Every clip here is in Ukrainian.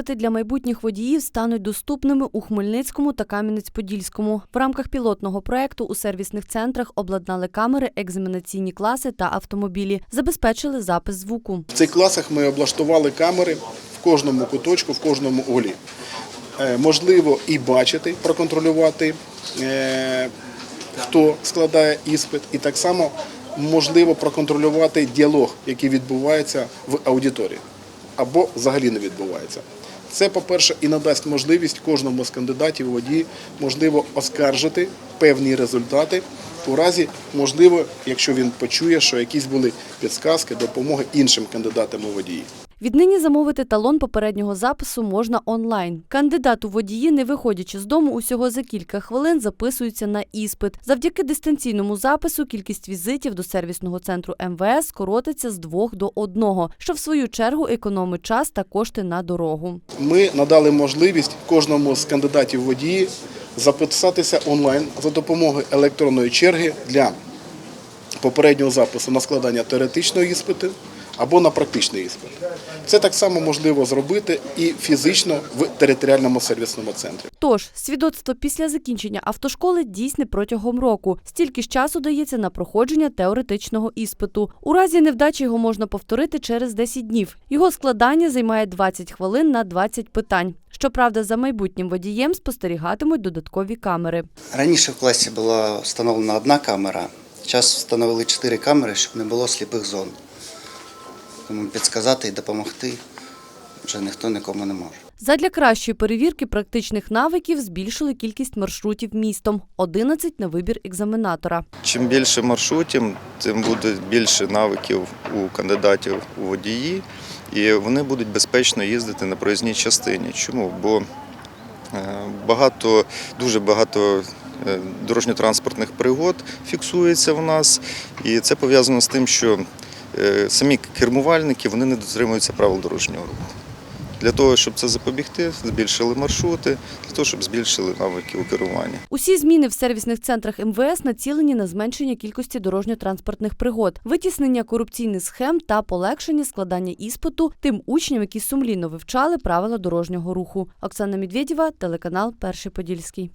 іспити для майбутніх водіїв стануть доступними у Хмельницькому та Кам'янець-Подільському. В рамках пілотного проекту у сервісних центрах обладнали камери, екзаменаційні класи та автомобілі, забезпечили запис звуку. В цих класах ми облаштували камери в кожному куточку, в кожному углі. Е, Можливо і бачити, проконтролювати, е, хто складає іспит, і так само можливо проконтролювати діалог, який відбувається в аудиторії або взагалі не відбувається. Це, по-перше, і надасть можливість кожному з кандидатів водії можливо оскаржити певні результати у разі, можливо, якщо він почує, що якісь були підсказки, допомоги іншим кандидатам у водії. Віднині замовити талон попереднього запису можна онлайн. Кандидат у водії, не виходячи з дому, усього за кілька хвилин записується на іспит. Завдяки дистанційному запису кількість візитів до сервісного центру МВС скоротиться з двох до одного, що в свою чергу економить час та кошти на дорогу. Ми надали можливість кожному з кандидатів водії записатися онлайн за допомогою електронної черги для попереднього запису на складання теоретичного іспиту або на практичний іспит. Це так само можливо зробити і фізично в територіальному сервісному центрі. Тож свідоцтво після закінчення автошколи дійсне протягом року. Стільки ж часу дається на проходження теоретичного іспиту. У разі невдачі його можна повторити через 10 днів. Його складання займає 20 хвилин на 20 питань. Щоправда, за майбутнім водієм спостерігатимуть додаткові камери. Раніше в класі була встановлена одна камера. Зараз встановили чотири камери, щоб не було сліпих зон. Тому підказати і допомогти вже ніхто нікому не може. Задля кращої перевірки практичних навиків збільшили кількість маршрутів містом 11 на вибір екзаменатора. Чим більше маршрутів, тим буде більше навиків у кандидатів у водії, і вони будуть безпечно їздити на проїзній частині. Чому? Бо е, багато, дуже багато е, дорожньо-транспортних пригод фіксується в нас, і це пов'язано з тим, що самі кермувальники вони не дотримуються правил дорожнього руху. Для того, щоб це запобігти, збільшили маршрути, для того, щоб збільшили навики у керуванні. Усі зміни в сервісних центрах МВС націлені на зменшення кількості дорожньо-транспортних пригод, витіснення корупційних схем та полегшення складання іспиту тим учням, які сумлінно вивчали правила дорожнього руху. Оксана Медведєва, телеканал Перший Подільський.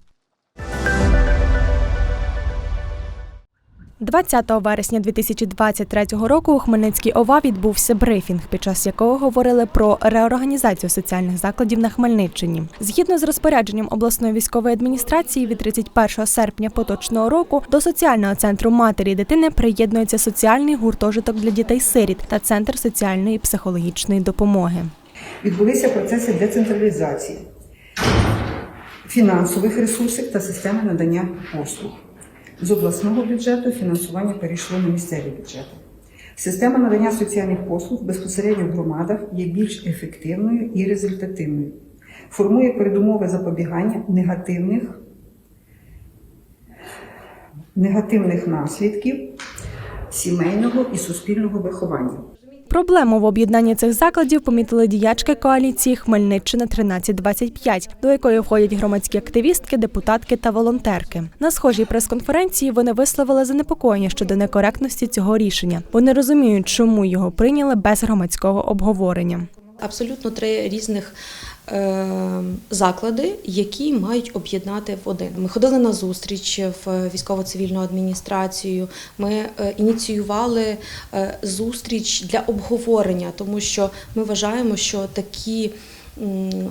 20 вересня 2023 року у Хмельницькій ОВА відбувся брифінг, під час якого говорили про реорганізацію соціальних закладів на Хмельниччині. Згідно з розпорядженням обласної військової адміністрації від 31 серпня поточного року до соціального центру матері і дитини приєднується соціальний гуртожиток для дітей-сиріт та центр соціальної і психологічної допомоги. Відбулися процеси децентралізації фінансових ресурсів та системи надання послуг. З обласного бюджету фінансування перейшло на місцеві бюджети. Система надання соціальних послуг безпосередньо в громадах є більш ефективною і результативною. Формує передумови запобігання негативних, негативних наслідків сімейного і суспільного виховання. Проблему в об'єднанні цих закладів помітили діячки коаліції Хмельниччина 1325, до якої входять громадські активістки, депутатки та волонтерки. На схожій прес-конференції вони висловили занепокоєння щодо некоректності цього рішення. Вони розуміють, чому його прийняли без громадського обговорення. Абсолютно три різних е, заклади, які мають об'єднати в один. Ми ходили на зустріч в військово-цивільну адміністрацію. Ми е, ініціювали е, зустріч для обговорення, тому що ми вважаємо, що такі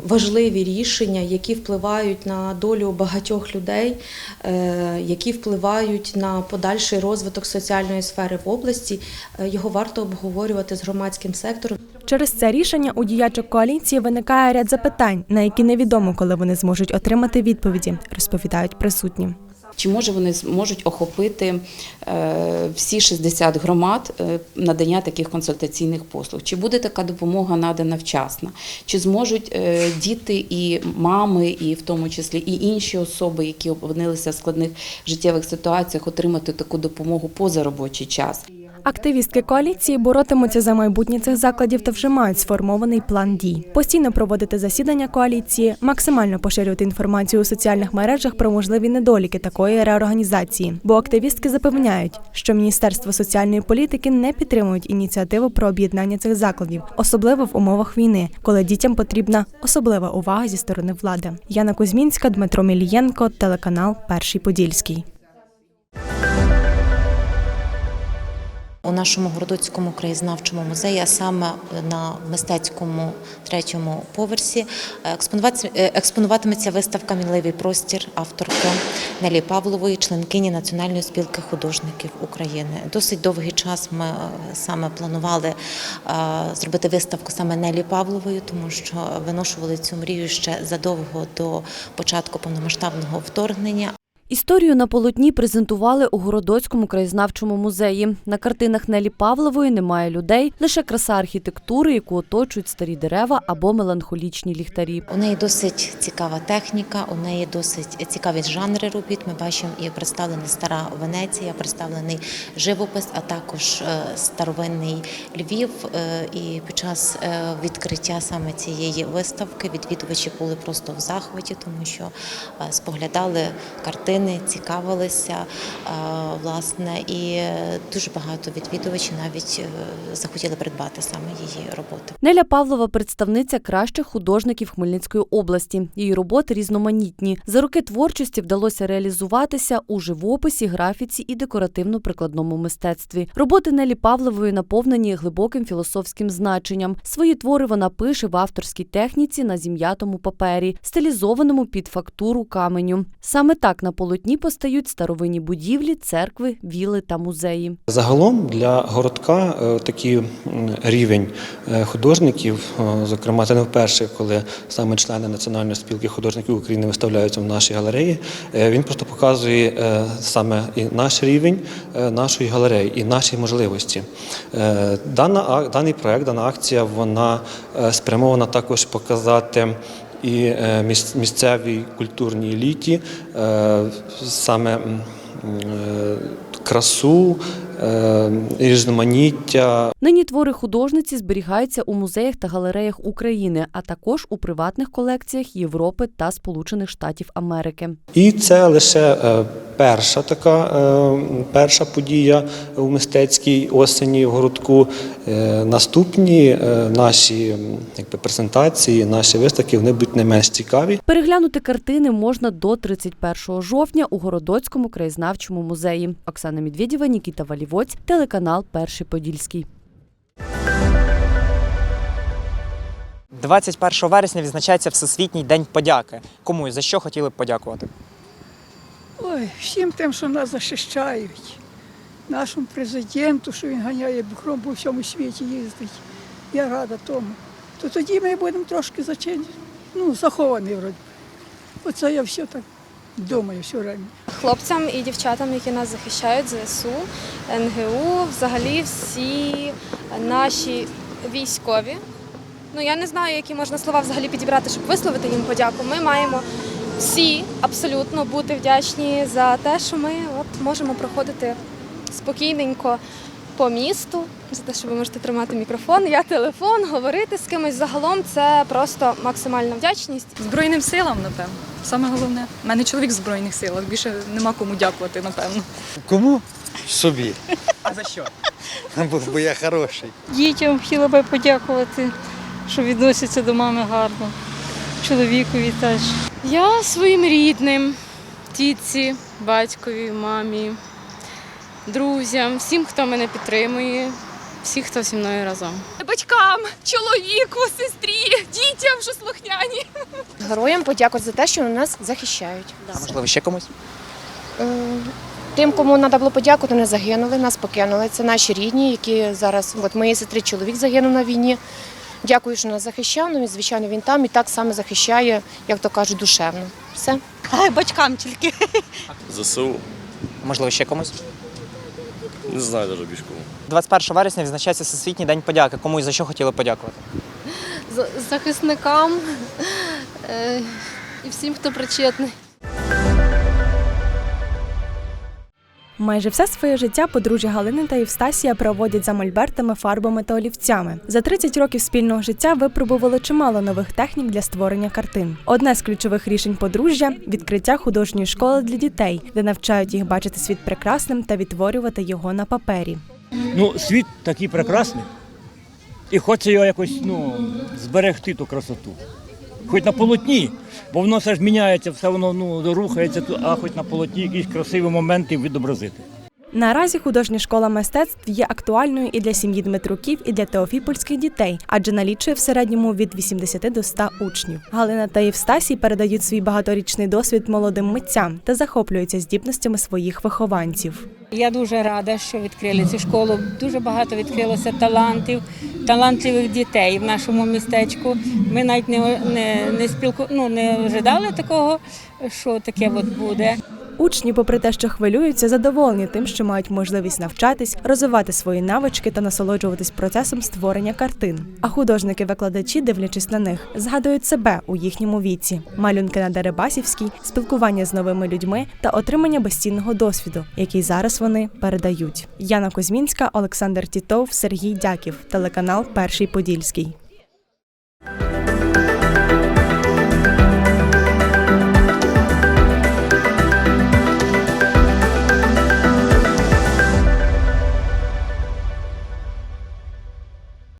важливі рішення, які впливають на долю багатьох людей, е, які впливають на подальший розвиток соціальної сфери в області, е, його варто обговорювати з громадським сектором. Через це рішення у діячок коаліції виникає ряд запитань, на які невідомо, коли вони зможуть отримати відповіді, розповідають присутні. Чи може вони зможуть охопити е, всі 60 громад е, надання таких консультаційних послуг? Чи буде така допомога надана вчасно? Чи зможуть е, діти і мами, і в тому числі і інші особи, які опинилися в складних життєвих ситуаціях, отримати таку допомогу поза робочий час? Активістки коаліції боротимуться за майбутнє цих закладів та вже мають сформований план дій. Постійно проводити засідання коаліції, максимально поширювати інформацію у соціальних мережах про можливі недоліки такої реорганізації. Бо активістки запевняють, що Міністерство соціальної політики не підтримують ініціативу про об'єднання цих закладів, особливо в умовах війни, коли дітям потрібна особлива увага зі сторони влади. Яна Кузьмінська, Дмитро Мілієнко, телеканал Перший Подільський. У нашому Городоцькому краєзнавчому музеї, а саме на мистецькому третьому поверсі, експонуватиметься- е, експонуватиметься виставка Мінливий простір авторки Нелі Павлової, членкині Національної спілки художників України. Досить довгий час ми е, саме планували е, зробити виставку саме Нелі Павлової, тому що виношували цю мрію ще задовго до початку повномасштабного вторгнення. Історію на полотні презентували у Городоцькому краєзнавчому музеї. На картинах Нелі Павлової немає людей, лише краса архітектури, яку оточують старі дерева або меланхолічні ліхтарі. У неї досить цікава техніка, у неї досить цікаві жанри робіт. Ми бачимо і представлена стара Венеція, представлений живопис, а також е, старовинний Львів. Е, І під час е, відкриття саме цієї виставки відвідувачі були просто в захваті, тому що споглядали картини, цікавилися е, власне, і дуже багато відвідувачів навіть е, захотіли придбати саме її роботи. Неля Павлова представниця кращих художників Хмельницької області. Її роботи різноманітні. За роки творчості вдалося реалізуватися у живописі, графіці і декоративно-прикладному мистецтві. Роботи Нелі Павлової наповнені глибоким філософським значенням. Свої твори вона пише в авторській техніці на зім'ятому папері, стилізованому під фактуру каменю. Саме так на полотні постають старовинні будівлі, церкви, віли та музеї. Загалом для городка е, такий рівень е, художників, е, зокрема, це не вперше, коли саме члени Національної спілки художників України виставляються в нашій галереї. Він просто показує саме і наш рівень нашої галереї і наші можливості. Дана даний проект, дана акція, вона спрямована також показати і е, місцевій культурній еліті е, саме е, красу, різноманіття Нині твори художниці зберігаються у музеях та галереях України, а також у приватних колекціях Європи та Сполучених Штатів Америки. І це лише е, перша така е, перша подія у мистецькій осені в городку. Е, Наступні е, наші якби, презентації, наші виставки вони будуть не менш цікаві. Переглянути картини можна до 31 жовтня у Городоцькому краєзнавчому музеї. Оксана Медведєва, Нікіта Валівоць, телеканал Перший Подільський. 21 вересня відзначається Всесвітній день подяки. Кому і за що хотіли б подякувати? Ой, всім тим, що нас захищають, нашому президенту, що він ганяє бухром по всьому світі їздить. Я рада тому. То тоді ми будемо трошки зачинені, ну, заховані вроді. Оце я все так думаю все время. Хлопцям і дівчатам, які нас захищають, ЗСУ, НГУ, взагалі всі наші військові. Ну я не знаю, які можна слова взагалі підібрати, щоб висловити їм подяку. Ми маємо всі абсолютно бути вдячні за те, що ми от можемо проходити спокійненько по місту, за те, що ви можете тримати мікрофон, я телефон, говорити з кимось. Загалом це просто максимальна вдячність. Збройним силам, напевно. Саме головне. У мене чоловік в Збройних силах, більше нема кому дякувати, напевно. Кому? Собі. А за що? Бо, бо я хороший. Дітям хотіла би подякувати, що відносяться до мами гарно. Чоловікові теж. Я своїм рідним, тітці, батькові, мамі, друзям, всім, хто мене підтримує, всі, хто зі мною разом. Батькам, чоловіку, сестрі, дітям, що слухняні. Героям подякувати за те, що нас захищають. А можливо, ще комусь? Тим, кому треба було подякувати, не загинули, нас покинули. Це наші рідні, які зараз, от моєї сестри чоловік загинув на війні. Дякую, що нас захищав. Ну і звичайно, він там і так само захищає, як то кажуть, душевно. Все. Батькам тільки. ЗСУ. Можливо, ще комусь? Не знаю навіть більш кому. 21 вересня відзначається Всесвітній день подяки. Кому і за що хотіли подякувати? Захисникам і всім, хто причетний. Майже все своє життя подружжя Галини та Євстасія проводять за мольбертами, фарбами та олівцями. За 30 років спільного життя випробували чимало нових технік для створення картин. Одне з ключових рішень подружжя відкриття художньої школи для дітей, де навчають їх бачити світ прекрасним та відтворювати його на папері. Ну, світ такий прекрасний. І хочеться його якось ну, зберегти ту красоту. Хоч на полотні, бо воно все ж міняється, все воно ну, рухається, а хоч на полотні якісь красиві моменти відобразити. Наразі художня школа мистецтв є актуальною і для сім'ї Дмитруків, і для теофіпольських дітей, адже налічує в середньому від 80 до 100 учнів. Галина та Євстасій передають свій багаторічний досвід молодим митцям та захоплюються здібностями своїх вихованців. Я дуже рада, що відкрили цю школу. Дуже багато відкрилося талантів, талантливих дітей в нашому містечку. Ми навіть не, не, не спілку, ну, не ожидали такого, що таке от буде. Учні, попри те, що хвилюються, задоволені тим, що мають можливість навчатись, розвивати свої навички та насолоджуватись процесом створення картин. А художники-викладачі, дивлячись на них, згадують себе у їхньому віці: малюнки на Дерибасівській, спілкування з новими людьми та отримання безцінного досвіду, який зараз вони передають. Яна Кузьмінська, Олександр Тітов, Сергій Дяків, телеканал Перший Подільський.